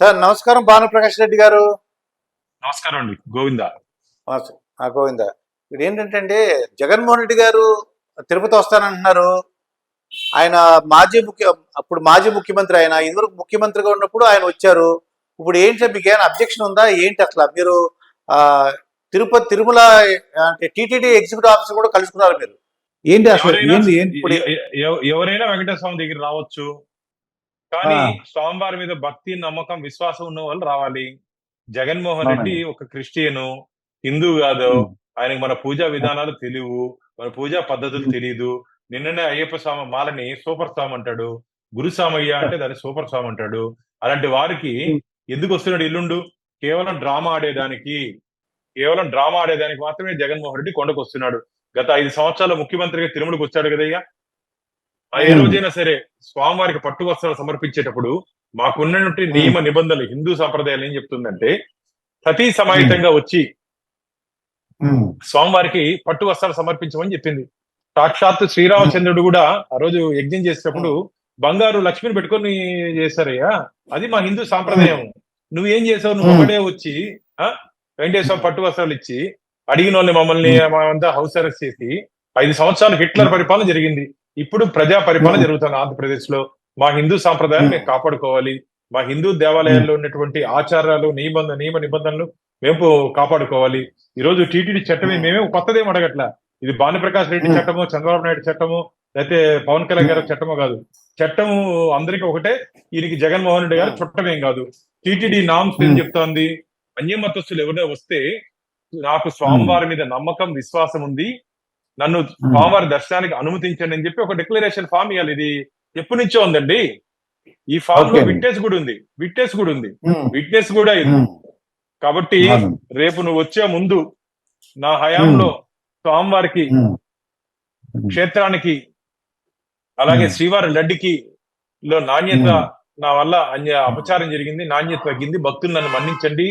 Sir నమస్కారం భానుప్రకాష్ రెడ్డి గారు. నమస్కారం అండి. గోవింద. గోవింద. ఇక్కడ ఏంటంటే అండి జగన్మోహన్ రెడ్డి గారు తిరుపతి వస్తానంటున్నారు. ఆయన మాజీ ముఖ్య అప్పుడు మాజీ ముఖ్యమంత్రి ఆయన ఇదివరకు ముఖ్యమంత్రిగా ఉన్నప్పుడు ఆయన వచ్చారు. ఇప్పుడు ఏంటి సార్ మీకు ఏమైనా అబ్జెక్షన్ ఉందా? ఏంటి అసలు? మీరు ఆ, తిరుపతి తిరుమల అంటే టీటీడీ ఎగ్జిక్యూటివ్ ఆఫీసర్ కూడా కలుసుకున్నారు మీరు. ఏంటి అసలు? ఎవరైనా వెంకటేశ్వర స్వామి దగ్గర రావచ్చు. కానీ. స్వామివారి మీద భక్తి నమ్మకం విశ్వాసం ఉన్న వాళ్ళు రావాలి. జగన్మోహన్ రెడ్డి ఒక క్రిస్టియను హిందూ కాదు. ఆయనకి మన పూజా విధానాలు తెలియవు. మన పూజా పద్ధతులు. తెలియదు నిన్ననే అయ్యప్ప స్వామి మాలని సూపర్ స్వామి అంటాడు. గురుస్వామయ్య అంటే దాన్ని సూపర్ స్వామి అంటాడు. అలాంటి వారికి. ఎందుకు వస్తున్నాడు ఇల్లుండు? కేవలం డ్రామా ఆడేదానికి కేవలం డ్రామా ఆడేదానికి మాత్రమే జగన్మోహన్ రెడ్డి కొండకు వస్తున్నాడు గత ఐదు సంవత్సరాల ముఖ్యమంత్రిగా తిరుమలకు వచ్చాడు కదయ్యా. ఏ. రోజైనా సరే స్వామివారికి పట్టు వస్త్రాలు సమర్పించేటప్పుడు మాకున్నటువంటి నియమ నిబంధనలు హిందూ సాంప్రదాయాలు ఏం చెప్తుందంటే సతీ సమాహితంగా వచ్చి. స్వామివారికి పట్టు వస్త్రాలు సమర్పించమని చెప్పింది. సాక్షాత్తు శ్రీరామచంద్రుడు కూడా ఆ రోజు యజ్ఞం చేసేటప్పుడు బంగారు లక్ష్మిని పెట్టుకొని చేశారయ్యా. అది మా హిందూ సాంప్రదాయం. నువ్వేం చేసావు? నువ్వు. ఒకటే వచ్చి ఆ? వెంకటేశ్వర పట్టు వస్త్రాలు ఇచ్చి అడిగిన వాళ్ళని మమ్మల్ని అంతా హౌస్ అరెస్ట్ చేసి ఐదు సంవత్సరాలు హిట్లర్ పరిపాలన జరిగింది. ఇప్పుడు ప్రజా పరిపాలన. జరుగుతుంది ఆంధ్రప్రదేశ్లో మా హిందూ సాంప్రదాయాన్ని. మేము కాపాడుకోవాలి మా హిందూ దేవాలయాల్లో ఉన్నటువంటి ఆచారాలు నిబంధన నియమ నిబంధనలు మేము కాపాడుకోవాలి ఈ రోజు టీటీడీ చట్టమే. మేమే కొత్తదేం అడగట్ల ఇది భానుప్రకాష్ రెడ్డి. చట్టము చంద్రబాబు నాయుడు చట్టము లేకపోతే పవన్ కళ్యాణ్ గారి చట్టము కాదు చట్టము అందరికి ఒకటే ఈయనకి జగన్మోహన్ రెడ్డి గారు. చుట్టమేం కాదు టీటీడీ నామ్స్ ఏం. చెప్తోంది అన్యమతస్తులు ఎవరైనా వస్తే నాకు స్వామివారి మీద నమ్మకం విశ్వాసం ఉంది నన్ను స్వామివారి దర్శనానికి అనుమతించండి అని చెప్పి ఒక డిక్లరేషన్ ఫామ్ ఇవ్వాలి ఇది ఎప్పటి నుంచో ఉందండి ఈ ఫామ్లో. విట్నెస్ కూడా ఉంది విట్నెస్ కూడా ఉంది. విట్నెస్ కూడా ఇది. కాబట్టి. రేపు నువ్వు వచ్చే ముందు నా హయాంలో స్వామివారికి. క్షేత్రానికి అలాగే. శ్రీవారి లడ్డికి లో నాణ్యత. నా వల్ల అన్య అపచారం జరిగింది నాణ్యత తగ్గింది భక్తులు నన్ను మన్నించండి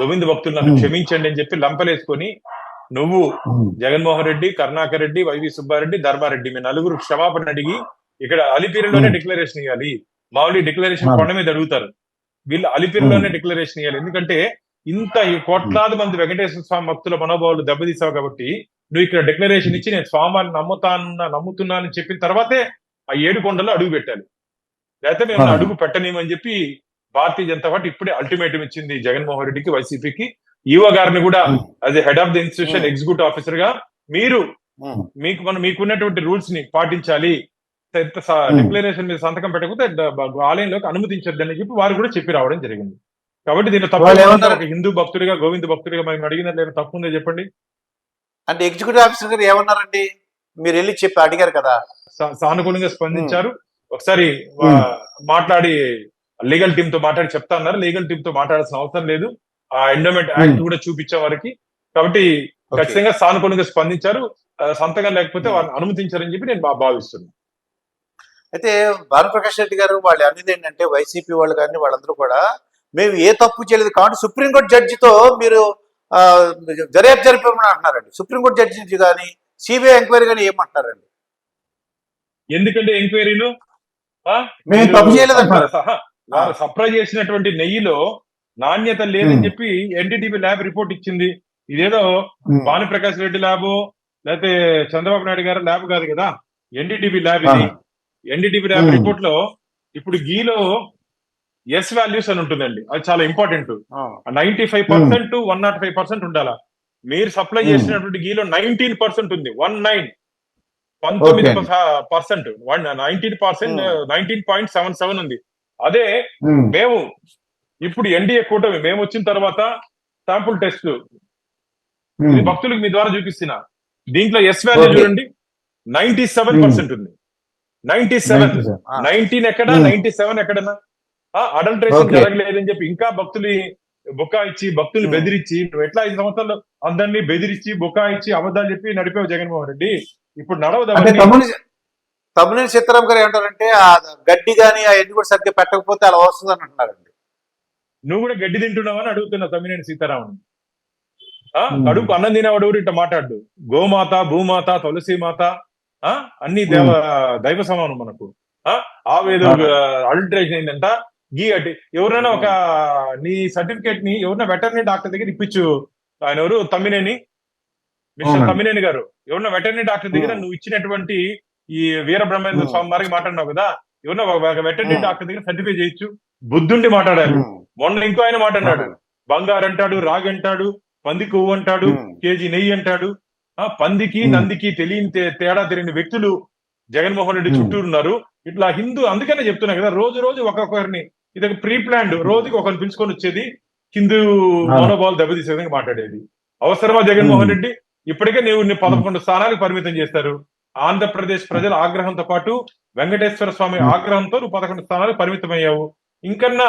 గోవింద భక్తులు నన్ను. క్షమించండి అని చెప్పి లంపలేసుకొని నువ్వు. జగన్మోహన్ రెడ్డి కరుణాకర్ రెడ్డి వైవి సుబ్బారెడ్డి ధర్మారెడ్డి మీ నలుగురు క్షమాపణ అడిగి ఇక్కడ అలిపిరిలోనే. డిక్లరేషన్ ఇవ్వాలి మామూలు డిక్లరేషన్. కొండ మీద అడుగుతారు వీళ్ళు అలిపిరిలోనే డిక్లరేషన్ ఇవ్వాలి ఎందుకంటే ఇంత కోట్లాది మంది వెంకటేశ్వర స్వామి భక్తుల మనోభావాలు దెబ్బతీసావు కాబట్టి నువ్వు ఇక్కడ డిక్లరేషన్ ఇచ్చి నేను స్వామివారిని నమ్ముతాను నమ్ముతున్నానని చెప్పిన తర్వాతే ఆ ఏడు కొండలో అడుగు పెట్టాలి లేకపోతే మేము. అడుగు పెట్టనీమని చెప్పి భారతీయ జనతా పార్టీ ఇప్పుడే అల్టిమేటం ఇచ్చింది జగన్మోహన్ రెడ్డికి వైసీపీకి ఈవో గారిని కూడా. As head of the institution. Executive ఆఫీసర్గా మీరు ఉమ్. మీకు మనం మీకున్నటువంటి రూల్స్ని పాటించాలి. డిక్లరేషన్ మీద సంతకం పెట్టకపోతే ఆలయంలోకి అనుమతించొద్దని చెప్పి వారు కూడా చెప్పి రావడం జరిగింది. కాబట్టి దీంట్లో తప్పు హిందూ భక్తుడిగా గోవింద భక్తుడిగా మేము ఏమైనా తప్పు ఉందో చెప్పండి? అంటే ఎగ్జిక్యూటివ్ ఆఫీసర్ గారు ఏమన్నారండి? మీరు వెళ్ళి చెప్పి అడిగారు కదా. సానుకూలంగా స్పందించారు. ఒకసారి వా- ఉమ్. మాట్లాడి లీగల్ టీమ్తో మాట్లాడి చెప్తా అన్నారు. లీగల్ టీమ్తో మాట్లాడాల్సిన అవసరం లేదు. ఆ ఎండోమెంట్ యాక్ట్ ఉమ్. కూడా చూపించే వారికి కాబట్టి. ఖచ్చితంగా సానుకూలంగా స్పందించారు సంతకం లేకపోతే ఉమ్. వారిని అనుమతించారని చెప్పి నేను భావిస్తున్నాను అయితే భానుప్రకాష్ రెడ్డి గారు వాళ్ళు అనేది ఏంటంటే వైసీపీ వాళ్ళు కానీ వాళ్ళందరూ కూడా మేము ఏ తప్పు చేయలేదు కాబట్టి సుప్రీంకోర్టు జడ్జితో మీరు దర్యాప్తు జరిపామని అంటున్నారండి సుప్రీంకోర్టు జడ్జి కానీ సిబిఐ ఎంక్వైరీ కానీ ఏమంటున్నారండి ఎందుకంటే ఎంక్వైరీలు ఆ? మేము తప్పు వారు సప్లై చేసినటువంటి నెయ్యిలో నాణ్యత లేదని. చెప్పి ఎన్డీటీవీ ల్యాబ్ రిపోర్ట్ ఇచ్చింది ఇదేదో భానుప్రకాష్ రెడ్డి ల్యాబ్ లేకపోతే చంద్రబాబు నాయుడు గారి ల్యాబ్ కాదు కదా ఎన్డీటీవీ ల్యాబ్ ఇది. NDTV lab. రిపోర్ట్లో ఇప్పుడు గీలో ఎస్ వాల్యూస్ అని ఉంటుందండి అది చాలా ఇంపార్టెంట్ ఆ. Ninety five percent one naught five percent ఉండాలా మీరు సప్లై. చేసినటువంటి గీలో నైన్టీన్ పర్సెంట్ ఉంది వన్ నైన్ పంతొమ్మిది. Percent one nineteen percent. Nineteen point seven seven ఉంది అదే. మేము ఇప్పుడు ఎన్డీఏ కూటమి మేము వచ్చిన తర్వాత శాంపుల్ టెస్ట్ ఇది భక్తులకు మీ ద్వారా చూపిస్తున్నా. దీంట్లో ఎస్ వాల్యూ. చూడండి. నైన్టీ సెవెన్ పర్సెంట్ ఉంది. Ninety seven. నైన్టీన్ ఎక్కడ? Hmm. నైన్టీ సెవెన్ ఎక్కడన్నా అడల్ట్రేషన్. జరగలేదని చెప్పి ఇంకా భక్తులు బుక్కా ఇచ్చి భక్తులు Hmm. బెదిరించి నువ్వు ఎట్లా ఐదు సంవత్సరాలు అందరినీ బెదిరించి బుక్కా ఇచ్చి అబద్ధాలు చెప్పి నడిపావు జగన్మోహన్ రెడ్డి? ఇప్పుడు నడవదు తమ్ముని సీతారాం గారు ఏమంటారంటే ఆ గడ్డి కానీ అవన్నీ కూడా సరిగ్గా పెట్టకపోతే అలా వస్తుంది అని అంటున్నారండి. నువ్వు కూడా గడ్డి తింటున్నావు అని అడుగుతున్నా తమ్మినేని సీతారామన్ Hmm. కడుపు అన్నం తినేవాడు ఇట్లా మాట్లాడు గోమాత భూమాత తులసి మాత ఆ అన్ని దేవ దైవ సమానం మనకు ఆ ఆవేద Ah. అల్టరేషన్ ఏంటంట గీ అంటే ఎవరైనా ఒక నీ సర్టిఫికేట్ని ఎవరైనా వెటర్నరీ డాక్టర్ దగ్గర ఇప్పించు ఆయన ఎవరు తమ్మినేని మిస్టర్. తమ్మినేని గారు ఎవరైనా వెటర్నరీ డాక్టర్ దగ్గర Hmm. నువ్వు ఇచ్చినటువంటి ఈ వీర బ్రహ్మేంద్ర Hmm. స్వామి వారికి మాట్లాడినావు కదా ఎవరైనా ఒక వెటర్నరీ. డాక్టర్ దగ్గర సర్టిఫై చేయొచ్చు. బుద్ధుండి మాట్లాడాలి. మొన్న ఇంకో ఆయన మాట్లాడాడు బంగారు అంటాడు రాగి అంటాడు పంది కొవ్వు అంటాడు కేజీ నెయ్యి అంటాడు. ఆ పందికి. నందికి తెలియని తేడా తెలియని వ్యక్తులు జగన్మోహన్ రెడ్డి. చుట్టూ ఉన్నారు. ఇట్లా హిందూ అందుకనే చెప్తున్నా కదా రోజు రోజు ఒక్కొక్కరిని ఇది ప్రీ ప్లాన్డ్ రోజుకి ఒకరిని పిలుచుకొని వచ్చేది హిందూ. మనోభావాలు దెబ్బతీసే విధంగా మాట్లాడేది. అవసరమా జగన్మోహన్. రెడ్డి? ఇప్పటికే నీవు పదకొండు స్థానాలకు పరిమితం చేస్తారు. ఆంధ్రప్రదేశ్ ప్రజల ఆగ్రహంతో పాటు వెంకటేశ్వర స్వామి. ఆగ్రహంతో నువ్వు పదకొండు స్థానాలకు పరిమితం అయ్యావు ఇంకన్నా.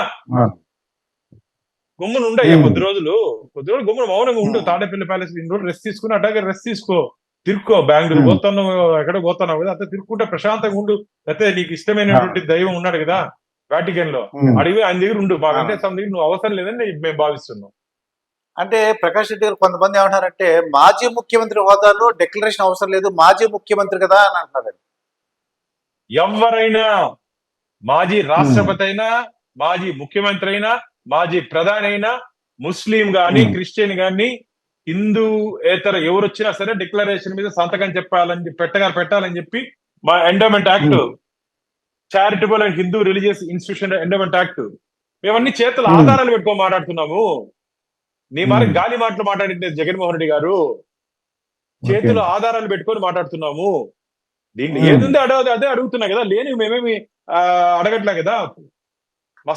గుమ్మను ఉండయ్యా. కొద్ది రోజులు కొద్ది రోజులు గుమ్మను మౌనంగా ఉండు. తాడేపల్లి ప్యాలెస్ ఇన్ని రోజులు రెస్ట్ తీసుకుని అట్లాగే రెస్ట్ తీసుకో తిరుక్కో బెంగళూరు. పోతున్నావు ఎక్కడ పోతున్నావు కదా అంతా తిరుక్కుంటే ప్రశాంతంగా ఉండు అయితే నీకు ఇష్టమైనటువంటి దైవం ఉన్నాడు కదా వాటికన్లో. అడిగి ఆయన దగ్గర ఉండు మా. వెంకటేశ్వర స్వామి దగ్గర నువ్వు అవసరం లేదని మేము భావిస్తున్నాం అంటే ప్రకాష్ రెడ్డి గారు కొంతమంది ఏమంటారంటే మాజీ ముఖ్యమంత్రి హోదాలో డిక్లరేషన్ అవసరం లేదు మాజీ ముఖ్యమంత్రి కదా అని అంటున్నారు ఎవరైనా మాజీ రాష్ట్రపతి అయినా మాజీ ముఖ్యమంత్రి అయినా మాజీ ప్రధాని అయినా ముస్లిం గాని. క్రిస్టియన్ గాని హిందూ ఏతర ఎవరు వచ్చినా సరే డిక్లరేషన్ మీద సంతకం చెప్పాలని చెప్పి పెట్టగా పెట్టాలని చెప్పి మా endowment act. Charitable and Hindu religious institution endowment act మేమన్నీ చేతుల. ఆధారాలు పెట్టుకొని మాట్లాడుతున్నాము నీ మరి. గాలి మాటలు మాట్లాడింది జగన్మోహన్ రెడ్డి గారు చేతిలో ఆధారాలు పెట్టుకొని మాట్లాడుతున్నాము దీన్ని. ఏదుంది అడగదు అదే అడుగుతున్నా కదా లేని మేమేమి అడగట్లే కదా? మా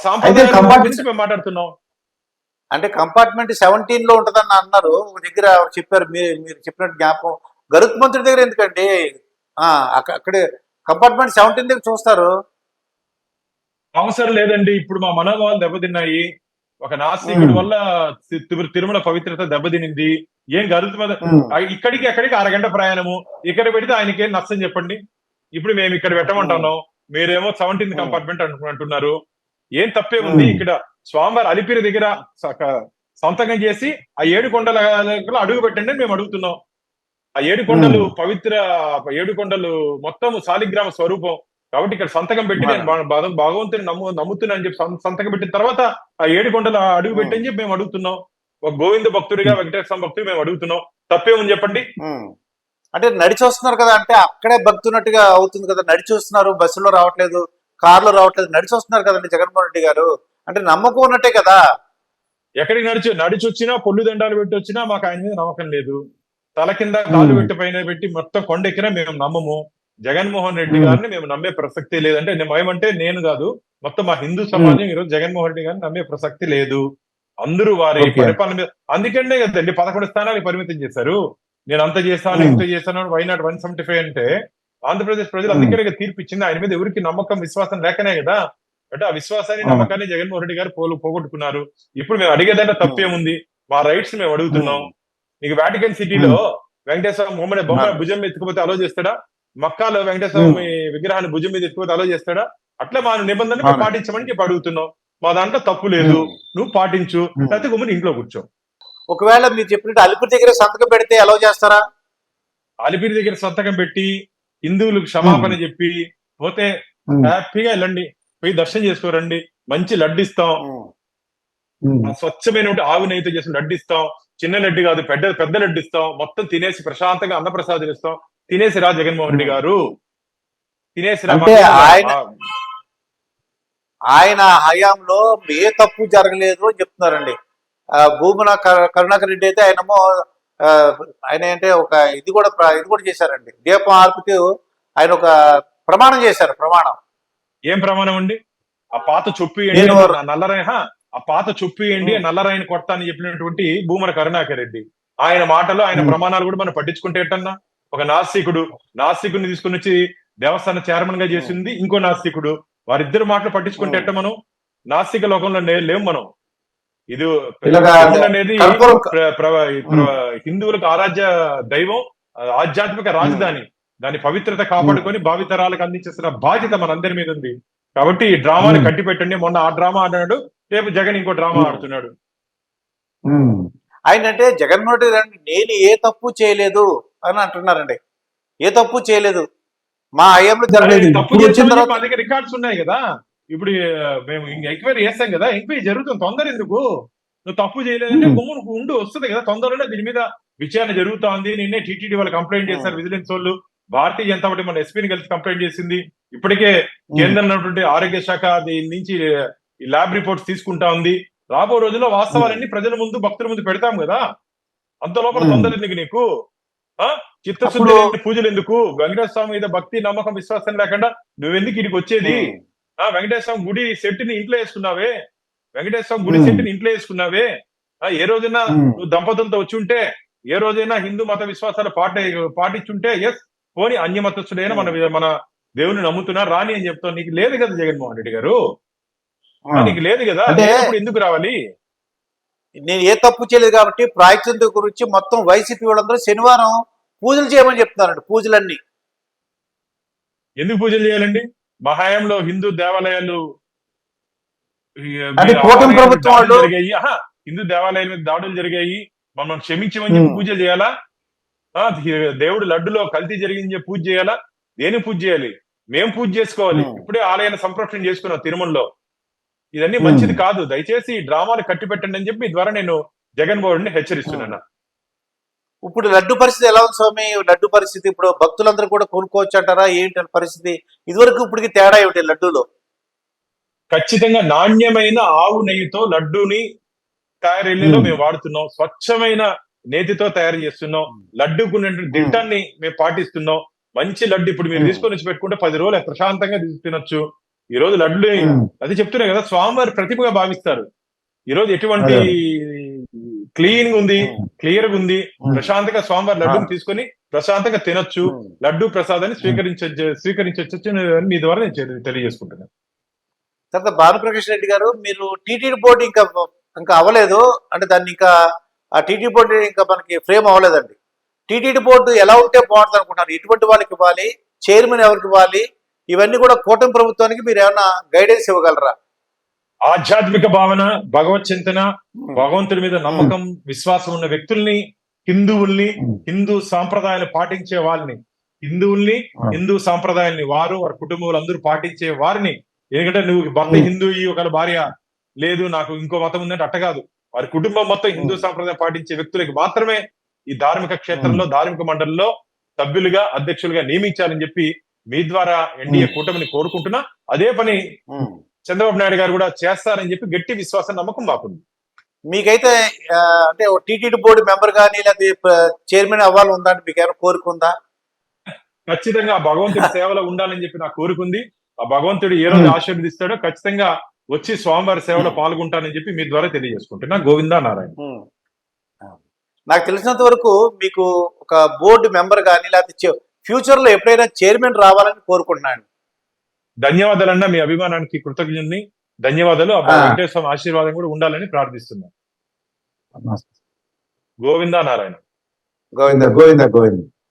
గురించి మేము మాట్లాడుతున్నాం. అంటే కంపార్ట్మెంట్ సెవెంటీన్లో ఉంటదని అన్నారు. ఒక దగ్గర చెప్పారు మీరు మీరు చెప్పినట్టు జ్ఞాపకం. గరుత్ మంత్రి దగ్గర ఎందుకండి? అక్కడే కంపార్ట్మెంట్ సెవెంటీన్ దగ్గర చూస్తారు. అవసరం లేదండి. ఇప్పుడు మా మనోభావాలు దెబ్బతిన్నాయి. ఒక నాస్తికుడి. వల్ల తిరుమల పవిత్రత దెబ్బతినింది. ఏం ఆ, ఇక్కడికి అక్కడికి అరగంట ప్రయాణము. ఇక్కడ పెడితే ఆయనకి ఏం నష్టం చెప్పండి. ఇప్పుడు మేము ఇక్కడ పెట్టమంటున్నాం. మీరేమో సెవెంటీన్త్. కంపార్ట్మెంట్ అంటున్నారు. ఏం తప్పే ఉంది. ఇక్కడ. స్వామివారి అలిపిరి దగ్గర సంతకం చేసి ఆ ఏడు కొండల దగ్గర అడుగు పెట్టండి మేము అడుగుతున్నాం. ఆ ఏడు కొండలు. పవిత్ర ఏడు కొండలు మొత్తం శాలిగ్రామ స్వరూపం. కాబట్టి ఇక్కడ సంతకం పెట్టి నేను భగ- భగ- భగవంతుని నమ్ము నమ్ముతున్నా అని చెప్పి సంతకం పెట్టిన తర్వాత ఆ ఏడు కొండల అడుగు పెట్టి అని చెప్పి మేము అడుగుతున్నాం. ఒక గోవింద భక్తుడిగా వెంకటేశ్వర భక్తుడు మేము అడుగుతున్నాం. తప్పేముంది చెప్పండి? ఉమ్. అంటే నడిచి వస్తున్నారు కదా అంటే అక్కడే భక్తున్నట్టుగా అవుతుంది కదా నడిచి వస్తున్నారు బస్సులో రావట్లేదు కార్లో రావట్లేదు నడిచి వస్తున్నారు కదండి జగన్మోహన్ రెడ్డి గారు. అంటే నమ్మకం ఉన్నట్టే కదా. ఎక్కడికి నడిచి నడిచి వచ్చినా పొల్లు దండాలు పెట్టి వచ్చినా మాకు ఆయన మీద నమ్మకం లేదు. తల కింద కాలు. పెట్టి పైన పెట్టి మొత్తం కొండ ఎక్కినా మేము నమ్మము. జగన్మోహన్ రెడ్డి. గారిని మేము నమ్మే ప్రసక్తి లేదంటే మేమంటే నేను కాదు. మొత్తం మా హిందూ సమాజం ఈరోజు జగన్మోహన్ రెడ్డి గారిని నమ్మే ప్రసక్తి లేదు. అందరూ వారి. పరిపాలన మీద అందుకంటే కదండి పదకొండు స్థానాలకు పరిమితం చేశారు. నేను అంత చేస్తాను Hmm. ఇంత చేస్తాను why not one seventy five అంటే ఆంధ్రప్రదేశ్ ప్రజలు Hmm. అందుకనే తీర్పు ఇచ్చింది. ఆయన మీద ఎవరికి నమ్మకం విశ్వాసం లేకనే కదా. అంటే ఆ విశ్వాసాన్ని. నమ్మకాన్ని జగన్మోహన్ రెడ్డి గారు పోలు పోగొట్టుకున్నారు. ఇప్పుడు మేము అడిగేదంటే తప్పేముంది మా రైట్స్ మేము అడుగుతున్నాం. నీకు వాటికన్ సిటీలో వెంకటేశ్వర మొహమ్మద్ బొమ్మ Hmm. భుజం మీద ఎత్తుకుపోతే అలో చేస్తాడా? మక్కాలో వెంకటేశ్వర విగ్రహాన్ని భుజం మీద ఎత్తుకుపోతే అలో చేస్తాడా? అట్లా మా నిబంధనలు. పాటించమని చెప్పి అడుగుతున్నాం. మా దాంట్లో తప్పు లేదు. నువ్వు పాటించు. లేకపోతే గుమ్మని ఇంట్లో కూర్చో. ఒకవేళ మీరు చెప్పినట్టు అలిపిరి దగ్గర సంతకం పెడితే ఎలా చేస్తారా? అలిపిరి దగ్గర సంతకం పెట్టి హిందువులకు క్షమాపణ చెప్పి పోతే. హ్యాపీగా వెళ్ళండి. పోయి దర్శనం చేసుకోరండి. మంచి లడ్డు ఇస్తాం ఉమ్. ఉమ్. ఆ స్వచ్ఛమైన ఆవు నెయ్యితో చేసిన లడ్డు ఇస్తాం చిన్న లడ్డు కాదు పెద్ద పెద్ద లడ్డు ఇస్తాం మొత్తం తినేసి ప్రశాంతంగా అన్నప్రసాదం ఇస్తాం తినేసి రా జగన్మోహన్ రెడ్డి గారు? తినేసి రా ఆయన- హయాంలో ఏ తప్పు జరగలేదు అని చెప్తున్నారండి. ఆ, భూమన కరు- కరుణాకర్ రెడ్డి అయితే ఆయనమో ఆయన అంటే ఒక ఇది కూడా ఇది కూడా చేశారండి. దీపం ఆర్పుతూ ఆయన ఒక ప్రమాణం చేశారు ప్రమాణం. ఏం ప్రమాణం అండి? ఆ పాత చొప్పు నల్లరాయ హా, ఆ పాత చొప్పు ఏంటి ఉం. నల్లరాయని కొడతా అని చెప్పినటువంటి భూమన కరుణాకర్ రెడ్డి. ఆయన మాటలు ఆయన. ప్రమాణాలు కూడా మనం పట్టించుకుంటే ఎట్టన్నా? ఒక నాస్తికుడు నాస్తికుడిని తీసుకుని వచ్చి దేవస్థాన చైర్మన్గా చేసింది ఇంకో నాస్తికుడు. వారిద్దరు మాటలు పట్టించుకుంటే. ఎట్ట మనం? నాస్తిక లోకంలో లేవు మనం. ఇది అనేది హిందువులకు ఆరాధ్య దైవం ఆధ్యాత్మిక రాజధాని. దాని పవిత్రత కాపాడుకొని భావితరాలకు అందించేసిన బాధ్యత మనందరి మీద ఉంది. కాబట్టి ఈ డ్రామాని. కట్టి పెట్టండి మొన్న ఆ డ్రామా ఆడాడు రేపు జగన్ ఇంకో డ్రామా. ఆడుతున్నాడు. ఆయన అంటే జగన్మోహన్ రెడ్డి నేను ఏ తప్పు చేయలేదు అని అంటున్నారండి. ఏ తప్పు చేయలేదు. మా హయాంలో జరగలేదు. ఇప్పుడు వచ్చిన తర్వాత దగ్గర రికార్డ్స్ ఉన్నాయి కదా. ఇప్పుడు మేము ఎంక్వైరీ చేస్తాం కదా. ఎంక్వైరీ జరుగుతుంది. తొందర ఎందుకు? నువ్వు తప్పు చేయలేదంటే. గుమ్మును ఉండు వస్తుంది కదా. తొందరలో దీని మీద విచారణ జరుగుతా ఉంది నిన్నే టీటీడీ వాళ్ళు కంప్లైంట్ చేశారు. విజిలెన్స్ వాళ్ళు. భారతీయ జనతా పార్టీ మన ఎస్పీని కలిసి కంప్లైంట్ చేసింది. ఇప్పటికే కేంద్రం ఉన్నటువంటి ఆరోగ్య శాఖ దీని నుంచి ఈ ల్యాబ్ రిపోర్ట్స్ తీసుకుంటా ఉంది. రాబో రోజుల్లో వాస్తవాలన్నీ ప్రజల ముందు భక్తుల ముందు పెడతాం కదా. అంత లోపల. తొందర ఎందుకు నీకు? ఆ? చిత్తశుద్ధి పూజలు ఎందుకు? వెంకటేశ్వర స్వామి మీద భక్తి నమ్మకం విశ్వాసం లేకుండా నువ్వెందుకు ఇడికి వచ్చేది? ఆ వెంకటేశ్వర స్వామి గుడి సెట్ని ఇంట్లో వేసుకున్నావే? వెంకటేశ్వర స్వామి గుడి Hmm. సెట్ని ఇంట్లో వేసుకున్నావే? ఆ, ఏ రోజైనా నువ్వు దంపతులతో వచ్చి ఉంటే ఏ రోజైనా హిందూ మత విశ్వాసాలు పాట పాటించుంటే ఎస్ పోని అన్య మతస్థుడైనా మన మన దేవుని నమ్ముతున్నా రాని అని చెప్తావు. నీకు లేదు కదా జగన్మోహన్ రెడ్డి గారు? నీకు లేదు కదా? ఎందుకు రావాలి? నేను ఏ తప్పు చేయలేదు కాబట్టి ప్రాయశ్చిత్త గురించి మొత్తం వైసీపీ వాళ్ళందరూ శనివారం పూజలు చేయమని చెప్తున్నారండి పూజలన్నీ. ఎందుకు పూజలు చేయాలండి? మహాయంలో హిందూ దేవాలయాలు కూటమి ప్రభుత్వం వాళ్ళు- జరిగాయి. హిందూ దేవాలయాల మీద దాడులు జరిగాయి. మమ్మల్ని క్షమించమని చెప్పి. పూజలు చేయాలా? దేవుడు లడ్డులో కల్తీ జరిగింది పూజ చేయాలా? దేని పూజ చేయాలి? మేం పూజ చేసుకోవాలి. ఇప్పుడే ఆలయాన్ని సంరక్షణ చేసుకున్నాం తిరుమలలో. ఇదన్నీ. మంచిది కాదు. దయచేసి ఈ డ్రామాలు కట్టి పెట్టండి అని చెప్పి ద్వారా నేను జగన్మోహన్ని హెచ్చరిస్తున్నాను. ఇప్పుడు లడ్డు పరిస్థితి ఎలా ఉంది స్వామి? లడ్డు పరిస్థితి ఇప్పుడు భక్తులందరూ కూడా కొనుక్కోవచ్చు అంటారా? ఏంటి పరిస్థితి? ఇదివరకు ఇప్పటికి తేడా ఏమిటి లడ్డూలో? ఖచ్చితంగా నాణ్యమైన ఆవు నెయ్యితో లడ్డూని తయారీలో Hmm. మేము వాడుతున్నాం. స్వచ్ఛమైన నేతితో తయారు చేస్తున్నాం. లడ్డూకు ఉన్నటువంటి దిట్టాన్ని మేము పాటిస్తున్నాం. మంచి లడ్డు ఇప్పుడు మీరు Hmm. తీసుకొని వచ్చి పెట్టుకుంటే పది రోజులు ప్రశాంతంగా తీసి తినొచ్చు. ఈ రోజు లడ్డు అది చెప్తున్నా కదా స్వామివారి ప్రతిభగా భావిస్తారు. ఈ రోజు ఎటువంటి క్లీన్ ఉంది క్లియర్గా ఉంది. ప్రశాంతంగా స్వామివారి లడ్డూని తీసుకొని ప్రశాంతంగా తినొచ్చు. లడ్డు ప్రసాదాన్ని స్వీకరించ స్వీకరించవచ్చు మీ ద్వారా నేను తెలి- తెలియజేసుకుంటున్నాను. తర్వాత భానుప్రకాష్ రెడ్డి గారు మీరు టీటీడీ బోర్డు ఇంకా ఇంకా అవ్వలేదు. అంటే దాన్ని ఇంకా ఆ టీటీడీ బోర్డు ఇంకా మనకి ఫ్రేమ్ అవ్వలేదండి. టీటీడీ బోర్డు ఎలా ఉంటే బాగుంటుంది అనుకుంటున్నారు? ఎటువంటి వాళ్ళకి ఇవ్వాలి చైర్మన్ ఎవరికి ఇవ్వాలి? ఇవన్నీ కూడా కూటమి ప్రభుత్వానికి మీరు ఏమైనా గైడెన్స్ ఇవ్వగలరా? ఆధ్యాత్మిక భావన భగవత్ చింతన భగవంతుడి మీద నమ్మకం విశ్వాసం ఉన్న వ్యక్తుల్ని హిందువుల్ని హిందూ సాంప్రదాయాలు పాటించే వాళ్ళని హిందువుల్ని. హిందూ సాంప్రదాయాల్ని వారు వారి కుటుంబాలు అందరూ పాటించే వారిని. ఎందుకంటే నువ్వు భర్త. హిందూ ఈ ఒకళ్ళ భార్య లేదు నాకు ఇంకో మతం ఉందంటే అట్ట కాదు. వారి కుటుంబం మొత్తం హిందూ సాంప్రదాయం పాటించే వ్యక్తులకి మాత్రమే ఈ ధార్మిక క్షేత్రంలో ధార్మిక మండలిలో సభ్యులుగా అధ్యక్షులుగా నియమించాలని చెప్పి మీ ద్వారా ఎన్డీఏ. కూటమిని కోరుకుంటున్నా. అదే పని చంద్రబాబు నాయుడు గారు కూడా చేస్తారని చెప్పి గట్టి విశ్వాసం నమ్మకం మాకుంది మీకైతే అంటే టీటీడీ బోర్డు మెంబర్ కానీ లేదా చైర్మన్ అవ్వాలి ఉందా అంటే మీకు ఏమైనా కోరిక ఉందా? ఖచ్చితంగా ఆ భగవంతుడి సేవలో ఉండాలని చెప్పి నాకు కోరుకుంది ఆ భగవంతుడు ఏ రోజు Hmm. ఆశీర్వదిస్తాడో ఖచ్చితంగా వచ్చి స్వామివారి సేవలో పాల్గొంటానని చెప్పి మీ ద్వారా తెలియజేసుకుంటున్నా. గోవిందా నారాయణ ఉమ్. నాకు తెలిసినంత వరకు మీకు ఒక బోర్డు మెంబర్ కానీ లేకపోతే ఫ్యూచర్లో ఎప్పుడైనా చైర్మన్ రావాలని కోరుకుంటున్నాను. ధన్యవాదాలన్నా మీ అభిమానానికి కృతజ్ఞుని ధన్యవాదాలు. ఆ. వెంకటేశ్వర ఆశీర్వాదం కూడా ఉండాలని ప్రార్థిస్తున్నాను గోవిందా నారాయణ గోవింద గోవింద గోవింద.